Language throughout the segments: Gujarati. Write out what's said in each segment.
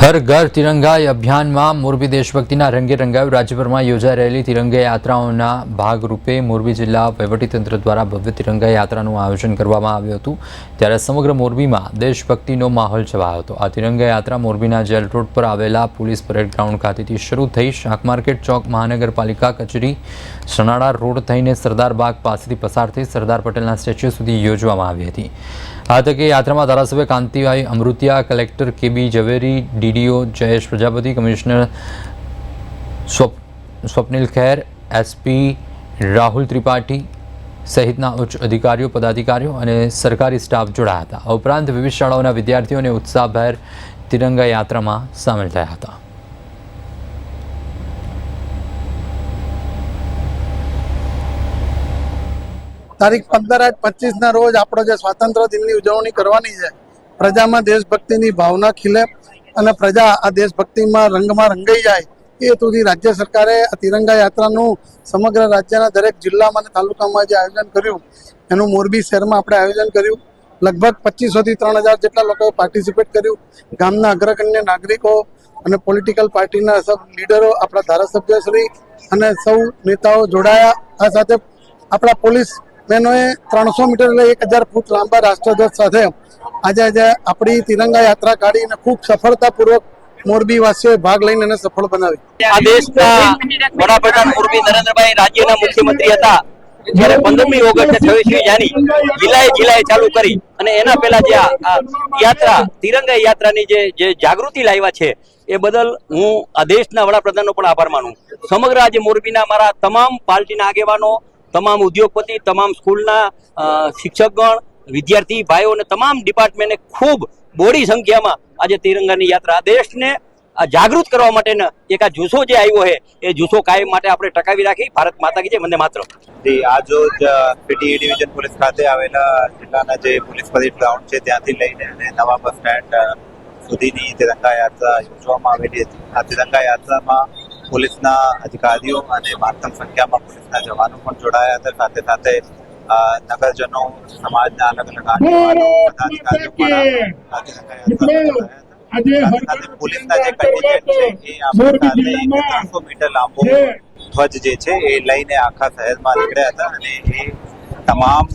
હર ઘર તિરંગા અભિયાનમાં મોરબી દેશભક્તિના રંગે રંગાયું. રાજ્યભરમાં યોજાઈ રહેલી તિરંગા યાત્રાઓના ભાગરૂપે મોરબી જિલ્લા વહીવટીતંત્ર દ્વારા ભવ્ય તિરંગા યાત્રાનું આયોજન કરવામાં આવ્યું હતું. ત્યારે સમગ્ર મોરબીમાં દેશભક્તિનો માહોલ છવાયો હતો. આ તિરંગા યાત્રા મોરબીના જેલ રોડ પર આવેલા પોલીસ પરેડ ગ્રાઉન્ડ ખાતેથી શરૂ થઈ શાક માર્કેટ ચોક, મહાનગરપાલિકા કચેરી સનાડા રોડ થઈને સરદાર બાગ પાસેથી પસાર થઈ સરદાર પટેલના સ્ટેચ્યુ સુધી યોજવામાં આવી હતી. આ તકે યાત્રામાં ધારાસભ્ય Kantibhai Amrutiya, collector K B Zaveri, DDO Jayesh Prajapati, commissioner સ્વપ, Swapnil Kher, SP Rahul Tripathi સહિતના ઉચ્ચ અધિકારીઓ, પદાધિકારીઓ અને સરકારી સ્ટાફ જોડાયા હતા. ઉપરાંત વિવિધ શાળાઓના વિદ્યાર્થીઓને ઉત્સાહભેર તિરંગા યાત્રામાં સામેલ થયા હતા. તારીખ પંદર આઠ પચીસ ના રોજ આપણો જે સ્વાતંત્ર્ય દિનની ઉજવણી કરવાની છે, પ્રજામાં દેશભક્તિની ભાવના ખીલે અને પ્રજા આ દેશભક્તિમાં રંગમાં રંગાઈ જાય, એ હેતુથી રાજ્ય સરકારે આ તિરંગા યાત્રાનું સમગ્ર રાજ્યના દરેક જિલ્લામાં અને તાલુકામાં જે આયોજન કર્યું, એનું મોરબી શહેરમાં આપણે આયોજન કર્યું, લગભગ પચીસોથી ત્રણ હજાર જેટલા લોકોએ પાર્ટિસિપેટ કર્યું, ગામના અગ્રગણ્ય નાગરિકો અને પોલિટિકલ પાર્ટીના સબ લીડરો આપણા ધારાસભ્યશ્રી અને સૌ નેતાઓ જોડાયા, આ સાથે આપણા પોલીસ બહેનોએ ત્રણસો મીટર એક હજાર ફૂટ લાંબા રાષ્ટ્રધ્વજ સાથે આજે આજે આપણી તિરંગા યાત્રા કાઢીને ખૂબ સફળતાપૂર્વક મોરબી વાસીઓએ ભાગ લઈને એને સફળ બનાવી. આ દેશના વડાપ્રધાન મોરબી નરેન્દ્રભાઈ રાજ્યના મુખ્યમંત્રી હતા. જયારે પંદરમી ઓગસ્ટ છવ્વીસમી જાની જિલ્લાએ જિલ્લાએ ચાલુ કરી અને એના પહેલા જે આ યાત્રા, તિરંગા યાત્રાની જે જે જાગૃતિ લાવ્યા છે, એ બદલ હું આ દેશના વડાપ્રધાનનો પણ આભાર માનું. સમગ્ર આજે મોરબીના મારા તમામ પાર્ટીના આગેવાનો તમામ ઉદ્યોગપતિ, તમામ સ્કૂલના શિક્ષકગણ, વિદ્યાર્થી ભાઈઓ અને તમામ ડિપાર્ટમેન્ટે ખૂબ બોડી સંખ્યામાં આજે તિરંગાની યાત્રા. દેશને જાગૃત કરવા માટેના એક આ જુસ્સો જે આવ્યો છે, એ જુસ્સો કાયમ માટે આપણે ટકાવી રાખી. ભારત માતા કી જય. વંદે માત્ર જી આજરોજ પીટી ડિવિઝન પોલીસ ખાતે આવેલા જિલ્લાના જે પોલીસ પરેડ ગ્રાઉન્ડ છે, ત્યાંથી લઈને અને નવા બસ સ્ટેન્ડ સુધીની તિરંગા યાત્રા યોજવામાં આવેલી હતી. આ તિરંગા યાત્રામાં પોલીસના અધિકારીઓ અને મહત્તમ સંખ્યામાં પોલીસના જવાનો પણ જોડાયા હતા સાથે સાથે નગરજનો સમાજના અલગ અલગ પોલીસના જે કન્ટિજન્ટ છે એ આપણી ત્રણસો મીટર લાંબો ધ્વજ જે છે એ લઈને આખા શહેરમાં નીકળ્યા હતા અને એ તમામ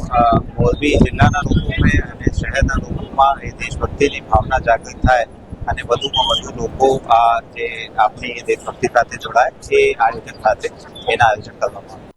મોરબી જિલ્લાના લોકોને અને શહેરના લોકોમાં એ દેશભક્તિની ભાવના જાગૃત થાય અને વધુમાં વધુ લોકો આ જે આપણી દેશભક્તિ સાથે જોડાય એ આયોજન સાથે એના આયોજન કરવામાં આવ્યું